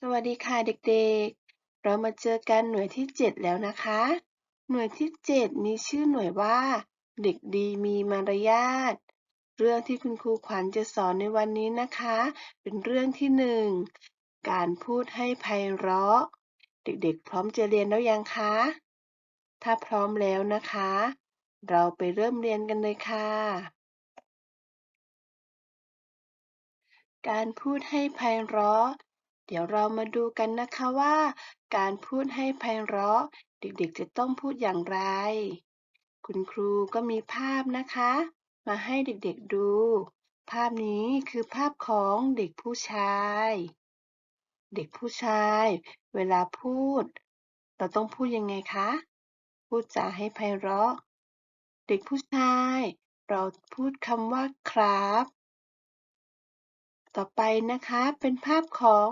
สวัสดีค่ะเด็กๆ เรามาเจอกันหน่วยที่ 7 แล้วนะคะ หน่วยที่ 7 มีชื่อหน่วยว่า เด็กดีมีมารยาท เรื่องที่คุณครูขวัญจะสอนในวันนี้นะคะ เป็นเรื่องที่ 1 การพูดให้ไพเราะ เด็กๆ พร้อมจะเรียนแล้วยังคะ ถ้าพร้อมแล้วนะคะ เราไปเริ่มเรียนกันเลยค่ะ การพูดให้ไพเราะ เดี๋ยวเรามาดูกันนะคะว่า การพูดให้ไพเราะ เด็กๆจะต้องพูดอย่างไร คุณครูก็มีภาพนะคะ มาให้เด็กๆดู ภาพนี้คือภาพของเด็กผู้ชาย เด็กผู้ชาย เวลาพูด เราต้องพูดยังไงคะ พูดจาให้ไพเราะ เด็กผู้ชาย เราพูดคำว่าครับต่อไปนะคะเป็นภาพของ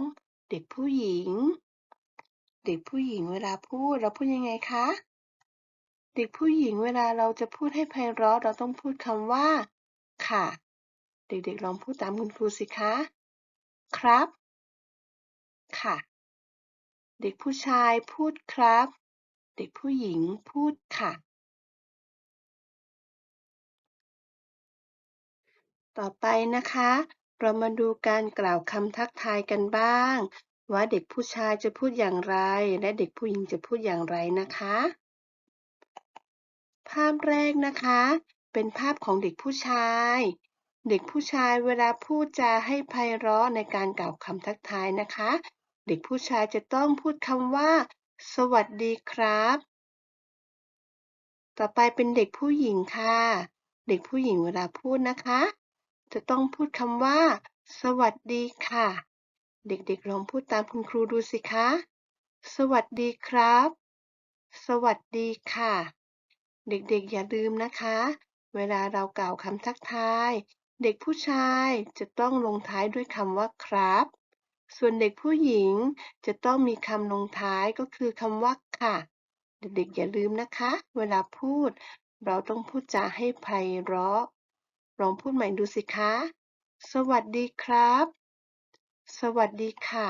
เด็กผู้หญิง เด็กผู้หญิงเวลาพูดเราพูดยังไงคะ เด็กผู้หญิงเวลาเราจะพูดให้ไพเราะเราต้องพูดคำว่า ค่ะ เด็กๆลองพูดตามคุณครูสิคะ ครับ ค่ะ เด็กผู้ชายพูดครับ เด็กผู้หญิงพูดค่ะ ต่อไปนะคะ เรามาดูการกล่าวคำทักทายกันบ้าง ว่าเด็กผู้ชายจะพูดอย่างไร และเด็กผู้หญิงจะพูดอย่างไรนะคะ ภาพแรกนะคะ เป็นภาพของเด็กผู้ชาย เด็กผู้ชายเวลาพูดจาให้ไพเราะในการกล่าวคำทักทายนะคะ เด็กผู้ชายจะต้องพูดคำว่า สวัสดีครับ ต่อไปเป็นเด็กผู้หญิงค่ะ เด็กผู้หญิงเวลาพูดนะคะ จะต้องพูดคำว่า สวัสดีค่ะ เด็กๆ ลองพูดตามคุณครูดูสิคะ สวัสดีครับ สวัสดีค่ะ เด็กๆ อย่าลืมนะคะ เวลาเรากล่าวคำทักทาย เด็กผู้ชายจะต้องลงท้ายด้วยคำว่าครับ ส่วนเด็กผู้หญิงจะต้องมีคำลงท้ายก็คือคำว่าค่ะเด็กๆอย่าลืมนะคะ เวลาพูด เราต้องพูดจาให้ไพเราะ ลองพูดใหม่ดูสิคะ สวัสดีครับ สวัสดีค่ะ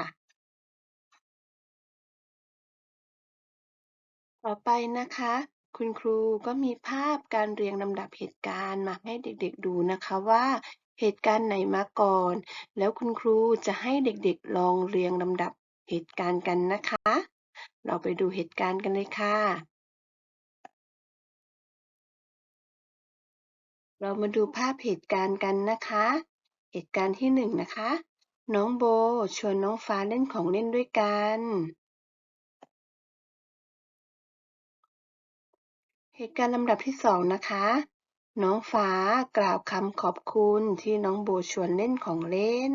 ต่อไปนะคะ คุณครูก็มีภาพการเรียงลำดับเหตุการณ์มาให้เด็กๆดูนะคะว่าเหตุการณ์ไหนมาก่อน แล้วคุณครูจะให้เด็กๆลองเรียงลำดับเหตุการณ์กันนะคะ เราไปดูเหตุการณ์กันเลยค่ะ เรามาดูภาพเหตุการณ์กันนะคะ เหตุการณ์ที่หนึ่งนะคะ น้องโบชวนน้องฟ้าเล่นของเล่นด้วยกัน เหตุการณ์ลำดับที่สองนะคะ น้องฟ้ากล่าวคำขอบคุณที่น้องโบชวนเล่นของเล่น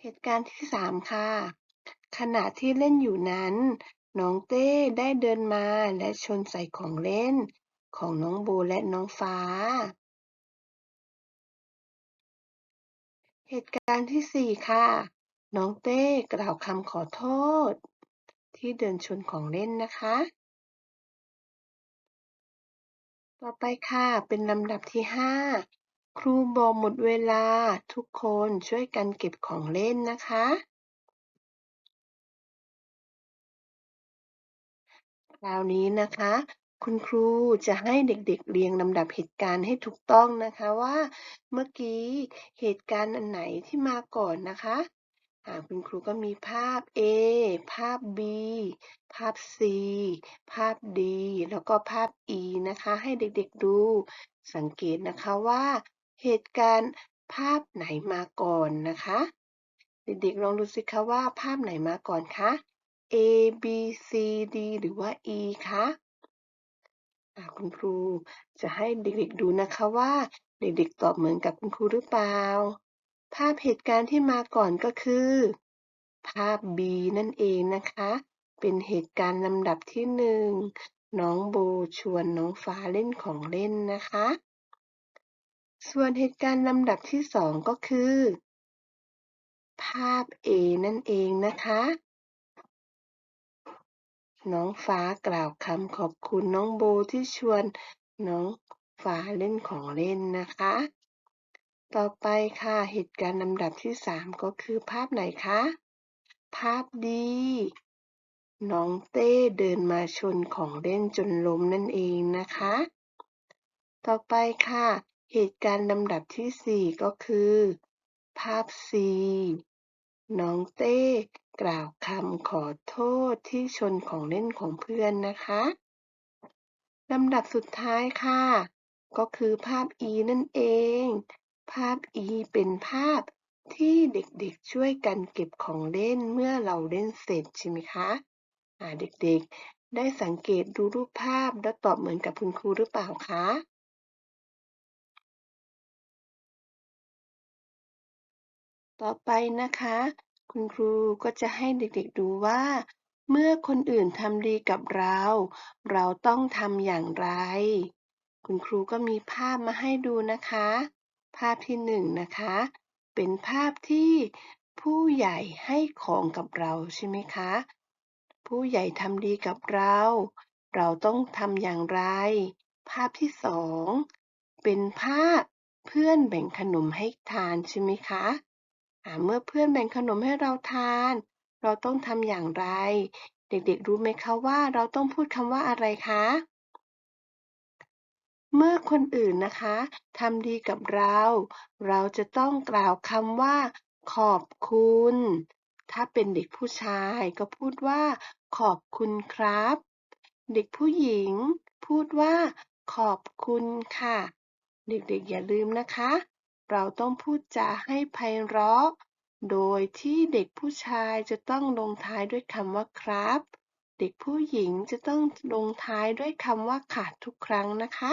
เหตุการณ์ที่สามค่ะขณะที่เล่นอยู่นั้น น้องเต้ได้เดินมาและชนใส่ของเล่น ของน้องโบและน้องฟ้า เหตุการณ์ที่สี่ค่ะ น้องเต้กล่าวคำขอโทษ ที่เดินชนของเล่นนะคะ ต่อไปค่ะเป็นลำดับที่ห้าครูบอกหมดเวลาทุกคนช่วยกันเก็บของเล่นนะคะ คราวนี้นะคะ คุณครูจะให้เด็กๆเรียงลำดับเหตุการณ์ให้ถูกต้องนะคะว่าเมื่อกี้เหตุการณ์อันไหนที่มาก่อนนะคะคุณครูก็มีภาพ A ภาพ B ภาพ C ภาพ D แล้วก็ภาพ E นะคะ ให้เด็กๆดู สังเกตนะคะว่าเหตุการณ์ภาพไหนมาก่อนนะคะ เด็กๆลองดูสิคะว่าภาพไหนมาก่อนคะ A B C D หรือว่า E คะคุณครูจะให้เด็กๆดูนะคะว่า เด็กๆตอบเหมือนกับคุณครูหรือเปล่า ภาพเหตุการณ์ที่มาก่อนก็คือ ภาพ B นั่นเองนะคะ เป็นเหตุการณ์ลำดับที่หนึ่งน้องโบชวนน้องฟ้าเล่นของเล่นนะคะ ส่วนเหตุการณ์ลำดับที่สองก็คือ ภาพ A นั่นเองนะคะ น้องฟ้ากล่าวคำขอบคุณน้องโบที่ชวนน้องฟ้าเล่นของเล่นนะคะ ต่อไปค่ะเหตุการณ์ลำดับที่ 3 ก็คือภาพไหนคะ ภาพดี น้องเต้เดินมาชนของเล่นจนล้มนั่นเองนะคะ ต่อไปค่ะ เหตุการณ์ลำดับที่ 4 ก็คือ ภาพ C น้องเต้ กล่าวคำขอโทษที่ชนของเล่นของเพื่อนนะคะลำดับสุดท้ายค่ะ ก็คือภาพ E นั่นเอง ภาพ E เป็นภาพที่เด็กๆช่วยกันเก็บของเล่นเมื่อเราเล่นเสร็จใช่ไหมคะอ่าเด็กๆได้สังเกตดูรูปภาพแล้วตอบเหมือนกับคุณครูหรือเปล่าคะต่อไปนะคะ คุณครูก็จะให้เด็กๆดูว่า เมื่อคนอื่นทำดีกับเรา เราต้องทำอย่างไร คุณครูก็มีภาพมาให้ดูนะคะ ภาพที่หนึ่งนะคะ เป็นภาพที่ผู้ใหญ่ให้ของกับเราใช่ไหมคะ ผู้ใหญ่ทำดีกับเรา เราต้องทำอย่างไร ภาพที่สองเป็นภาพเพื่อนแบ่งขนมให้ทานใช่ไหมคะ เมื่อเพื่อนแบ่งขนมให้เราทาน เราต้องทำอย่างไร เด็กๆ รู้ไหมคะว่าเราต้องพูดคำว่าอะไรคะ เมื่อคนอื่นนะคะทำดีกับเรา เราจะต้องกล่าวคำว่า ขอบคุณ ถ้าเป็นเด็กผู้ชายก็พูดว่า ขอบคุณครับ เด็กผู้หญิง พูดว่า ขอบคุณค่ะ เด็กๆ อย่าลืมนะคะ เราต้องพูดจาให้ไพเราะ โดยที่เด็กผู้ชายจะต้องลงท้ายด้วยคำว่าครับ เด็กผู้หญิงจะต้องลงท้ายด้วยคำว่าค่ะทุกครั้งนะคะ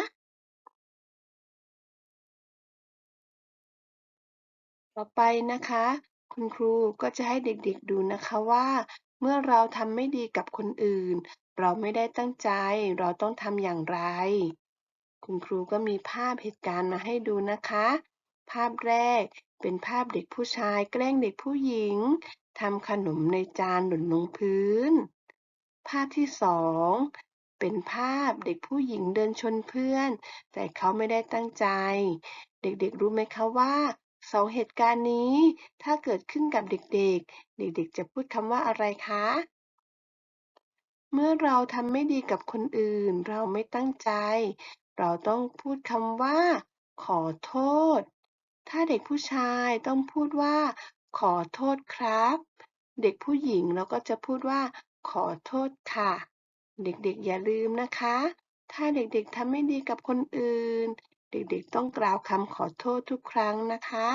ต่อไปนะคะ คุณครูก็จะให้เด็กๆดูนะคะว่า เมื่อเราทำไม่ดีกับคนอื่น เราไม่ได้ตั้งใจ เราต้องทำอย่างไร คุณครูก็มีภาพเหตุการณ์มาให้ดูนะคะ ภาพแรกเป็นภาพเด็กผู้ชายแกล้งเด็กผู้หญิงทำขนมในจานหล่นลงพื้น ภาพที่สองเป็นภาพเด็กผู้หญิงเดินชนเพื่อน แต่เขาไม่ได้ตั้งใจ เด็กๆรู้ไหมคะว่าสองเหตุการณ์นี้ ถ้าเกิดขึ้นกับเด็กๆ เด็กๆ จะพูดคำว่าอะไรคะ เมื่อเราทำไม่ดีกับคนอื่น เราไม่ตั้งใจ เราต้องพูดคำว่า ขอโทษ ถ้าเด็กผู้ชายต้องพูดว่า ขอโทษครับ เด็กผู้หญิงเราก็จะพูดว่า ขอโทษค่ะ เด็กๆอย่าลืมนะคะ ถ้าเด็กๆทำไม่ดีกับคนอื่น เด็กๆต้องกล่าวคำขอโทษทุกครั้งนะคะ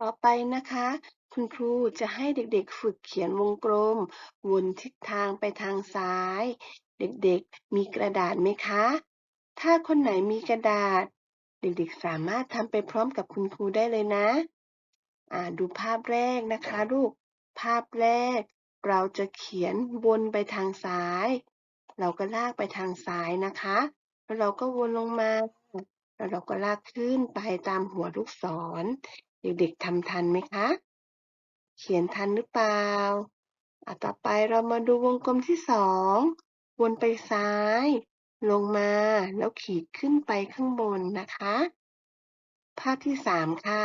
ต่อไปนะคะ คุณครูจะให้เด็กๆ ฝึกเขียนวงกลม วนทิศทางไปทางซ้าย เด็กๆ มีกระดาษไหมคะ ถ้าคนไหนมีกระดาษ เด็กๆ สามารถทำไปพร้อมกับคุณครูได้เลยนะ อ่าดูภาพแรกนะคะลูก ภาพแรก เราจะเขียนวนไปทางซ้าย เราก็ลากไปทางซ้ายนะคะ แล้วเราก็วนลงมา แล้วเราก็ลากขึ้นไปตามหัวลูกศร เด็กๆทำทันไหมคะ เขียนทันหรือเปล่าอะต่อไปเรามาดูวงกลมที่สอง วนไปซ้าย ลงมาแล้วขีดขึ้นไปข้างบนนะคะ ภาพที่สามค่ะ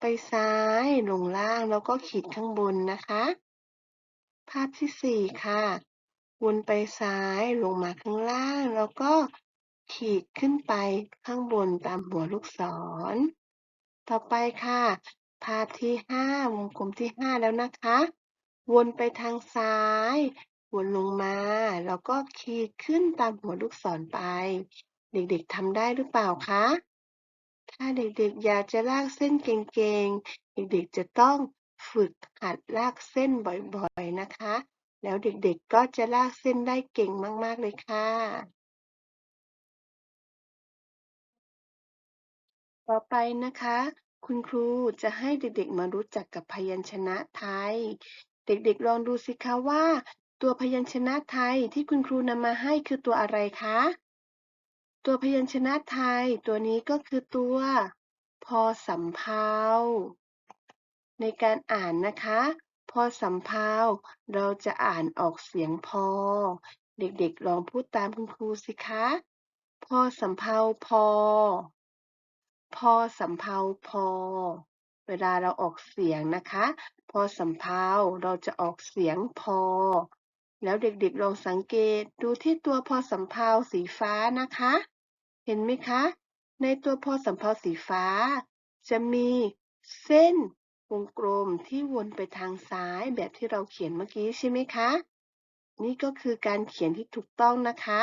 ไปซ้ายลงล่างแล้วก็ขีดข้างบนนะคะ ภาพที่สี่ค่ะ วนไปซ้ายลงมาข้างล่าง แล้วก็ขีดขึ้นไปข้างบนตามหัวลูกศร ต่อไปค่ะ ภาพที่ห้าวงกลมที่ห้าแล้วนะคะ วนไปทางซ้าย วนลงมา แล้วก็ขีดขึ้นตามหัวลูกศรไป เด็กๆทำได้หรือเปล่าคะ ถ้าเด็กๆอยากจะลากเส้นเก่งๆ เด็กๆจะต้องฝึกหัดลากเส้นบ่อยๆนะคะ แล้วเด็กๆก็จะลากเส้นได้เก่งมากๆเลยค่ะ ต่อไปนะคะ คุณครูจะให้เด็กๆมารู้จักกับพยัญชนะไทย เด็กๆลองดูสิคะว่า ตัวพยัญชนะไทยที่คุณครูนำมาให้คือตัวอะไรคะ ตัวพยัญชนะไทยตัวนี้ก็คือตัวพอสำเพาในการอ่านนะคะ พอสำเพาเราจะอ่านออกเสียงพอ เด็กๆลองพูดตามคุณครูสิคะ พอสำเภาพอ พอสำเภาพอ เวลาเราออกเสียงนะคะ พอสำเภาเราจะออกเสียงพอ แล้วเด็กๆลองสังเกตดูที่ตัวพอสำเภาสีฟ้านะคะ เห็นไหมคะ ในตัวพอสำเภาสีฟ้า จะมีเส้นวงกลมที่วนไปทางซ้ายแบบที่เราเขียนเมื่อกี้ใช่ไหมคะ นี่ก็คือการเขียนที่ถูกต้องนะคะ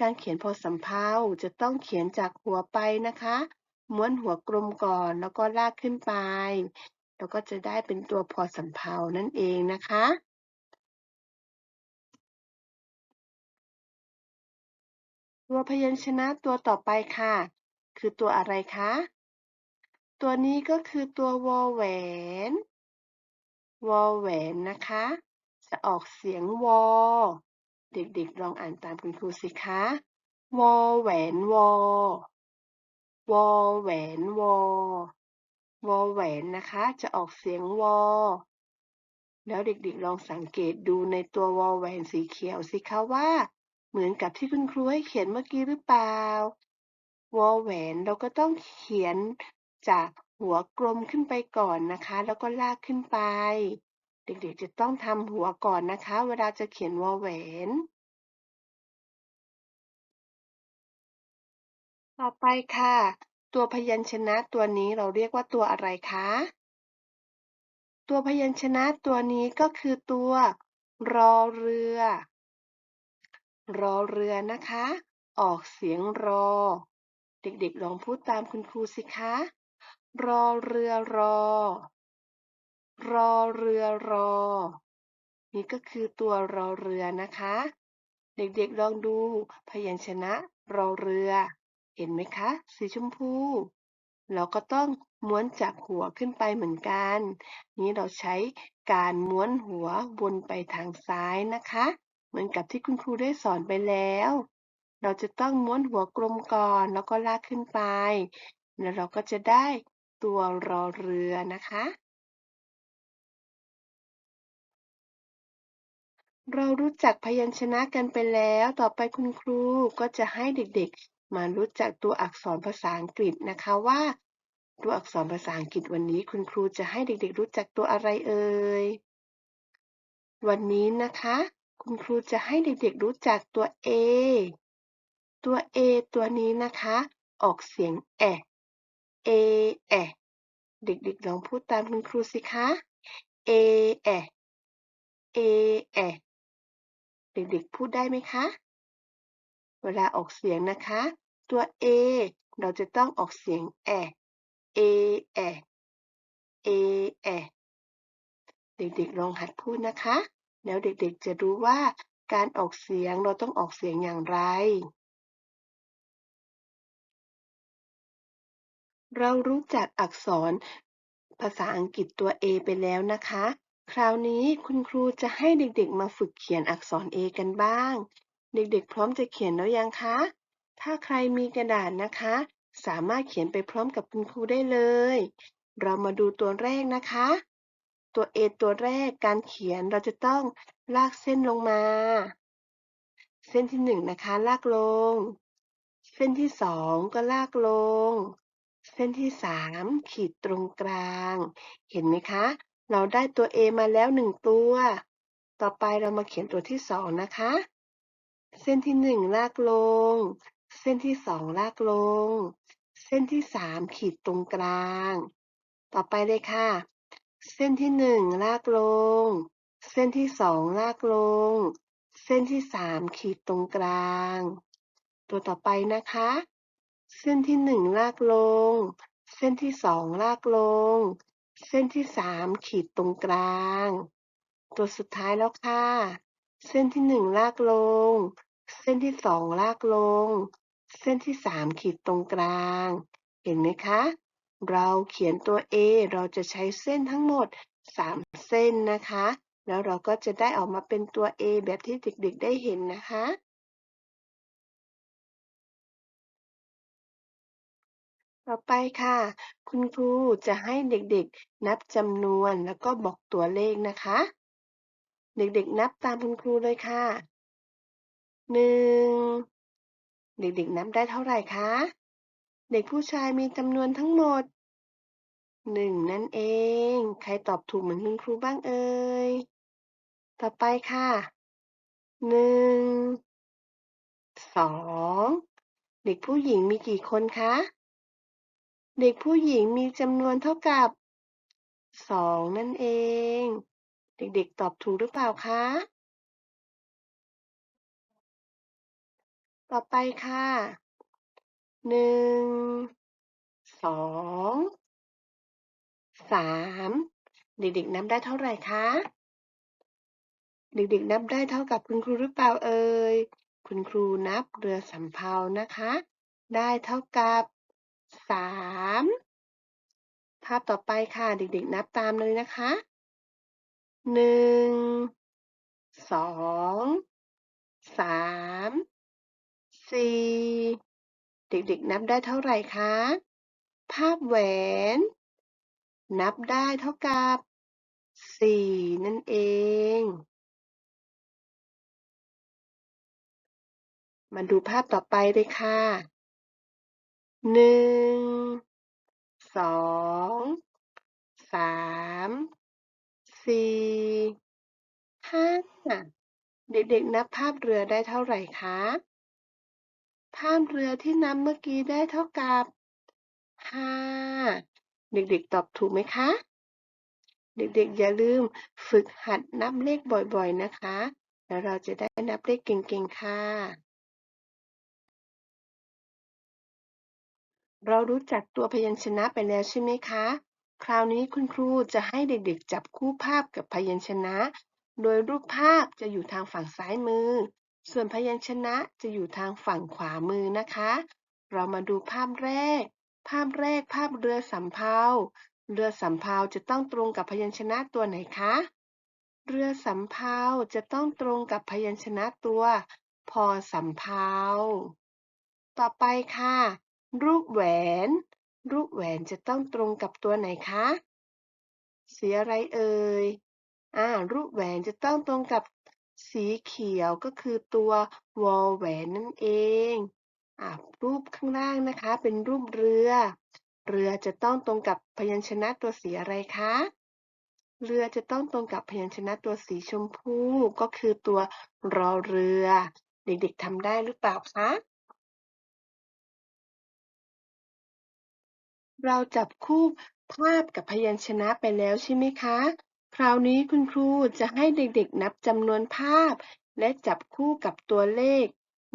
การเขียนพอสำเภาจะต้องเขียนจากหัวไปนะคะ ม้วนหัวกลมก่อนแล้วก็ลากขึ้นไป แล้วก็จะได้เป็นตัวพอสำเภานั่นเองนะคะ ตัวพยัญชนะตัวต่อไปค่ะ คือตัวอะไรคะ ตัวนี้ก็คือตัววอแหวน วอแหวนนะคะ จะออกเสียงวอ เด็กๆลองอ่านตามคุณครูสิคะ วอแหวนวอ วอแหวนวอ วอแหวนนะคะ จะออกเสียงวอ แล้วเด็กๆลองสังเกตดูในตัววอแหวนสีเขียวสิคะว่า เหมือนกับที่คุณครูให้เขียนเมื่อกี้หรือเปล่า วอแหวนเราก็ต้องเขียนจากหัวกลมขึ้นไปก่อนนะคะ แล้วก็ลากขึ้นไป เด็กๆจะต้องทำหัวก่อนนะคะ เวลาจะเขียนวอแหวน ต่อไปค่ะ ตัวพยัญชนะตัวนี้เราเรียกว่าตัวอะไรคะ ตัวพยัญชนะตัวนี้ก็คือตัวรอเรือ รอเรือนะคะ ออกเสียงรอ เด็กๆลองพูดตามคุณครูสิคะ รอเรือรอ รอเรือรอ นี่ก็คือตัวรอเรือนะคะ เด็กๆลองดูพยัญชนะรอเรือ เห็นไหมคะ สีชมพู เราก็ต้องม้วนจากหัวขึ้นไปเหมือนกัน นี้เราใช้การม้วนหัววนไปทางซ้ายนะคะ เหมือนกับที่คุณครูได้สอนไปแล้ว เราจะต้องม้วนหัวกลมก่อนแล้วก็ลากขึ้นไป แล้วเราก็จะได้ตัวรอเรือนะคะ เรารู้จักพยัญชนะกันไปแล้ว ต่อไปคุณครูก็จะให้เด็กๆ มารู้จักตัวอักษรภาษาอังกฤษนะคะว่าตัวอักษรภาษาอังกฤษวันนี้คุณครูจะให้เด็กๆ รู้จักตัวอะไรเอ่ย วันนี้นะคะ คุณครูจะให้เด็กๆรู้จักตัว A ตัว A ตัวนี้นะคะ ออกเสียงแอะ A แอ เด็กๆลองพูดตามคุณครูสิคะ A แอะ A แอ เด็กๆพูดได้ไหมคะ เวลาออกเสียงนะคะ ตัว A เราจะต้องออกเสียงแอะ A แอะ A แอ เด็กๆลองหัดพูดนะคะ แล้วเด็กๆจะรู้ว่าการออกเสียงเราต้องออกเสียงอย่างไร เรารู้จักอักษรภาษาอังกฤษตัว A ไปแล้วนะคะ คราวนี้คุณครูจะให้เด็กๆมาฝึกเขียนอักษร A กันบ้าง เด็กๆ พร้อมจะเขียนแล้วยังคะ ถ้าใครมีกระดาษนะคะ สามารถเขียนไปพร้อมกับคุณครูได้เลย เรามาดูตัวแรกนะคะ ตัว A ตัวแรกการเขียนเราจะต้องลากเส้นลงมา เส้นที่หนึ่งนะคะลากลง เส้นที่สองก็ลากลง เส้นที่สามขีดตรงกลาง เห็นไหมคะ เราได้ตัว A มาแล้วหนึ่งตัว ต่อไปเรามาเขียนตัวที่สองนะคะ เส้นที่หนึ่งลากลง เส้นที่สองลากลง เส้นที่สามขีดตรงกลาง ต่อไปเลยค่ะ เส้นที่หนึ่งลากลง เส้นที่สองลากลง เส้นที่สามขีดตรงกลาง ตัวต่อไปนะคะ เส้นที่หนึ่งลากลง เส้นที่สองลากลง เส้นที่สามขีดตรงกลาง ตัวสุดท้ายแล้วค่ะ เส้นที่หนึ่งลากลง เส้นที่สองลากลง เส้นที่สามขีดตรงกลาง เห็นไหมคะ เราเขียนตัว A เราจะใช้เส้นทั้งหมด 3 เส้นนะคะ แล้วเราก็จะได้ออกมาเป็นตัว A แบบที่เด็กๆได้เห็นนะคะ ต่อไปค่ะ คุณครูจะให้เด็กๆนับจำนวนแล้วก็บอกตัวเลขนะคะ เด็กๆนับตามคุณครูเลยค่ะหนึ่งเด็กๆนับได้เท่าไหร่คะ เด็กผู้ชายมีจำนวนทั้งหมดหนึ่งนั่นเอง ใครตอบถูกเหมือนคุณครูบ้างเอ่ย ต่อไปค่ะหนึ่งสองเด็กผู้หญิงมีกี่คนคะ เด็กผู้หญิงมีจำนวนเท่ากับสองนั่นเอง เด็กๆตอบถูกหรือเปล่าคะ ต่อไปค่ะ หนึ่ง สอง สาม เด็กๆนับได้เท่าไหร่คะ เด็กๆนับได้เท่ากับคุณครูหรือเปล่าเอ่ย คุณครูนับเรือสำเภานะคะ ได้เท่ากับสามภาพต่อไปค่ะ เด็กๆนับตามเลยนะคะหนึ่ง สอง สาม สี่ เด็กๆ นับได้เท่าไหร่คะ ภาพแหวน นับได้เท่ากับสี่นั่นเอง มาดูภาพต่อไปเลยค่ะหนึ่งสองสามสี่ห้าเด็กๆ นับภาพเรือได้เท่าไหร่คะ ภาพเรือที่นับเมื่อกี้ได้เท่ากับห้าเด็กๆ ตอบถูกไหมคะ เด็กๆ อย่าลืมฝึกหัดนับเลขบ่อยๆ นะคะ แล้วเราจะได้นับเลขเก่งๆ ค่ะ เรารู้จักตัวพยัญชนะไปแล้วใช่ไหมคะ คราวนี้คุณครูจะให้เด็กๆ จับคู่ภาพกับพยัญชนะ โดยรูปภาพจะอยู่ทางฝั่งซ้ายมือ ส่วนพยัญชนะจะอยู่ทางฝั่งขวามือนะคะ เรามาดูภาพแรก ภาพแรกภาพเรือสำเภา เรือสำเภาจะต้องตรงกับพยัญชนะตัวไหนคะ เรือสำเภาจะต้องตรงกับพยัญชนะตัวพอสำเภา ต่อไปค่ะ รูปแหวน รูปแหวนจะต้องตรงกับตัวไหนคะสีอะไรเอ่ย อ่า รูปแหวนจะต้องตรงกับ สีเขียวก็คือตัววอแหวนนั่นเองอรูปข้างล่างนะคะเป็นรูปเรือ เรือจะต้องตรงกับพยัญชนะตัวสีอะไรคะ เรือจะต้องตรงกับพยัญชนะตัวสีชมพูก็คือตัวรอเรือ เด็กๆทำได้หรือเปล่าคะ เราจับคู่ภาพกับพยัญชนะไปแล้วใช่ไหมคะ คราวนี้คุณครูจะให้เด็กๆนับจำนวนภาพ และจับคู่กับตัวเลข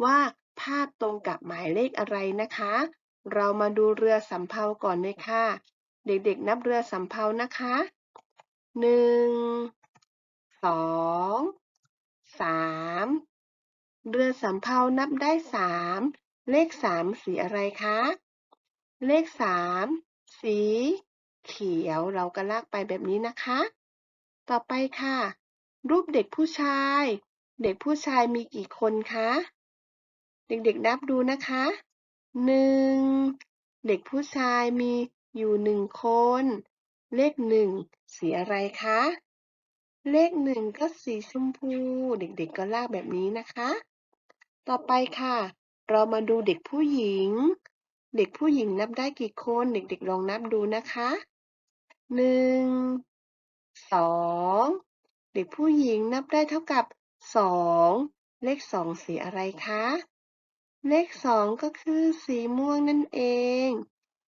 ว่าภาพตรงกับหมายเลขอะไรนะคะ เรามาดูเรือสำเภาก่อนเลยค่ะ เด็กๆนับเรือสำเภานะคะ หนึ่ง สอง สาม เรือสำเภานับได้สาม เลขสามสีอะไรคะ เลขสามสีเขียวเราก็ลากไปแบบนี้นะคะ ต่อไปค่ะ รูปเด็กผู้ชาย เด็กผู้ชายมีกี่คนคะ เด็กๆนับดูนะคะหนึ่งเด็กผู้ชายมีอยู่หนึ่งคน เลขหนึ่งสีอะไรคะ เลขหนึ่งก็สีชมพู เด็กๆก็ลากแบบนี้นะคะ ต่อไปค่ะ เรามาดูเด็กผู้หญิง เด็กผู้หญิงนับได้กี่คน เด็กๆลองนับดูนะคะหนึ่ง สองเด็กผู้หญิงนับได้เท่ากับสองเลขสองสีอะไรคะ เลขสองก็คือสีม่วงนั่นเอง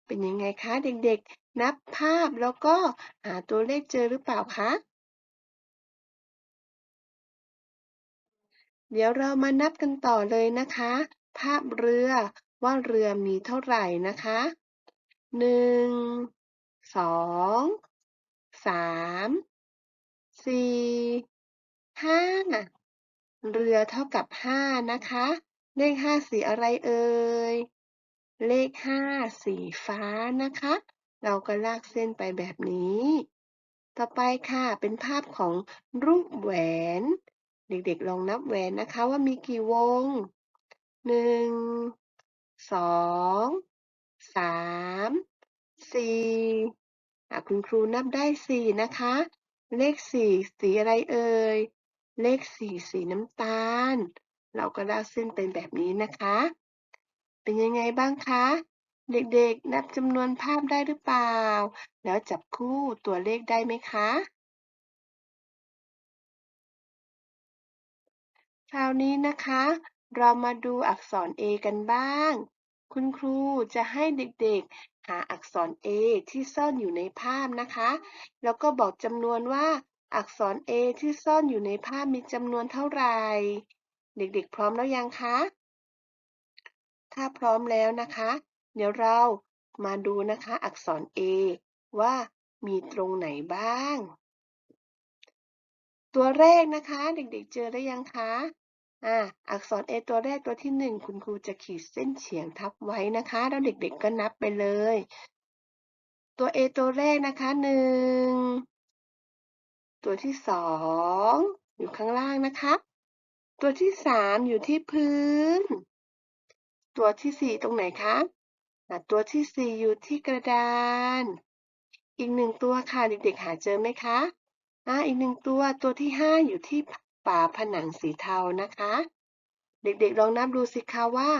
เป็นยังไงคะเด็กๆ นับภาพแล้วก็หาตัวเลขเจอหรือเปล่าคะ เดี๋ยวเรามานับกันต่อเลยนะคะ ภาพเรือว่าเรือมีเท่าไหร่นะคะหนึ่งสอง สามสี่ห้าเรือเท่ากับห้านะคะ เลขห้าสีอะไรเอ่ย เลขห้าสีฟ้านะคะ เราก็ลากเส้นไปแบบนี้ ต่อไปค่ะเป็นภาพของรูปแหวน เด็กๆลองนับแหวนนะคะว่ามีกี่วงหนึ่งสองสามสี่ คุณครูนับได้สี่นะคะ เลขสี่สีอะไรเอ่ย เลขสี่สีน้ำตาล เราก็ลากเส้นเป็นแบบนี้นะคะ เป็นยังไงบ้างคะ เด็กๆ นับจำนวนภาพได้หรือเปล่า แล้วจับคู่ตัวเลขได้ไหมคะคราวนี้นะคะ เรามาดูอักษร A กันบ้าง คุณครูจะให้เด็กๆ หาอักษร A ที่ซ่อนอยู่ในภาพนะคะ แล้วก็บอกจำนวนว่าอักษร A ที่ซ่อนอยู่ในภาพมีจำนวนเท่าไหร่ เด็กๆ พร้อมแล้วยังคะ ถ้าพร้อมแล้วนะคะ เดี๋ยวเรามาดูนะคะอักษร A ว่ามีตรงไหนบ้าง ตัวแรกนะคะ เด็กๆ เจอหรือยังคะ อ่าอักษร A ตัวแรกตัวที่หนึ่งคุณครูจะขีดเส้นเฉียงทับไว้นะคะ แล้วเด็กๆก็นับไปเลย ตัว A ตัวแรกนะคะหนึ่งตัวที่สองอยู่ข้างล่างนะคะ ตัวที่สามอยู่ที่พื้น ตัวที่สี่ตรงไหนคะตัวที่สี่อยู่ที่กระดาน อีกหนึ่งตัวค่ะเด็กๆหาเจอไหมคะอ่าอีกหนึ่งตัวตัวที่ห้าอยู่ที่ ฝาผนังสีเทานะคะ เด็กๆลองนับดูสิคะว่า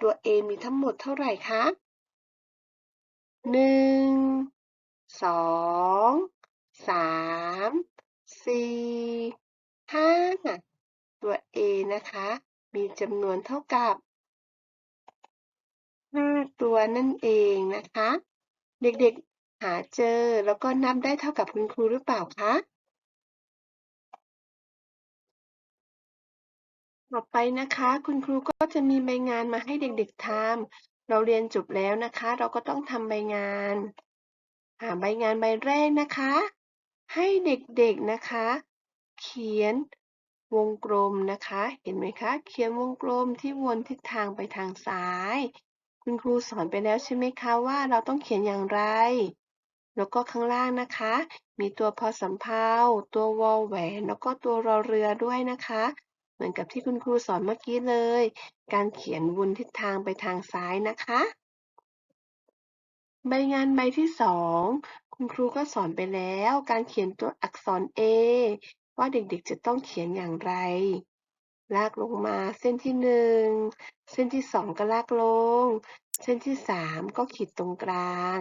ตัว A มีทั้งหมดเท่าไหร่คะหนึ่งสองสามสี่ห้าตัว A นะคะ มีจำนวนเท่ากับห้าตัวนั่นเองนะคะ เด็กๆหาเจอแล้วก็นับได้เท่ากับคุณครูหรือเปล่าคะ ต่อไปนะคะ คุณครูก็จะมีใบงานมาให้เด็กๆทำเราเรียนจบแล้วนะคะ เราก็ต้องทำใบงานหาใบงานใบแรกนะคะ ให้เด็กๆนะคะ เขียนวงกลมนะคะ เห็นไหมคะ เขียนวงกลมที่วนทิศทางไปทางซ้าย คุณครูสอนไปแล้วใช่ไหมคะว่าเราต้องเขียนอย่างไร แล้วก็ข้างล่างนะคะ มีตัวพอสำเภาตัววอลแหวน แล้วก็ตัวรอเรือด้วยนะคะ เหมือนกับที่คุณครูสอนเมื่อกี้เลย การเขียนวนทิศทางไปทางซ้ายนะคะ ใบงานใบที่สองคุณครูก็สอนไปแล้ว การเขียนตัวอักษร A ว่าเด็กๆจะต้องเขียนอย่างไร ลากลงมาเส้นที่หนึ่งเส้นที่สองก็ลากลง เส้นที่สามก็ขีดตรงกลาง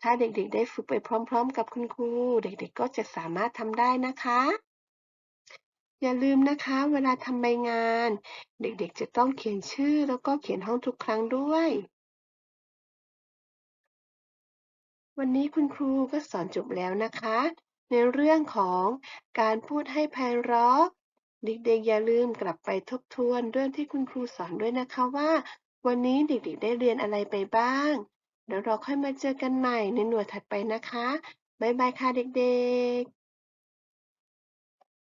ถ้าเด็กๆ ได้ฝึกไปพร้อม ๆ กับคุณครู เด็กๆ ก็จะสามารถทำได้นะคะ อย่าลืมนะคะ เวลาทำใบงาน เด็กๆจะต้องเขียนชื่อแล้วก็เขียนห้องทุกครั้งด้วย วันนี้คุณครูก็สอนจบแล้วนะคะ ในเรื่องของการพูดให้ไพเราะเด็กๆอย่าลืมกลับไปทบทวนเรื่องที่คุณครูสอนด้วยนะคะว่า วันนี้เด็กๆได้เรียนอะไรไปบ้างเดี๋ยวเราค่อยมาเจอกันใหม่ในหน่วยถัดไปนะคะ บ๊ายบายค่ะเด็กๆ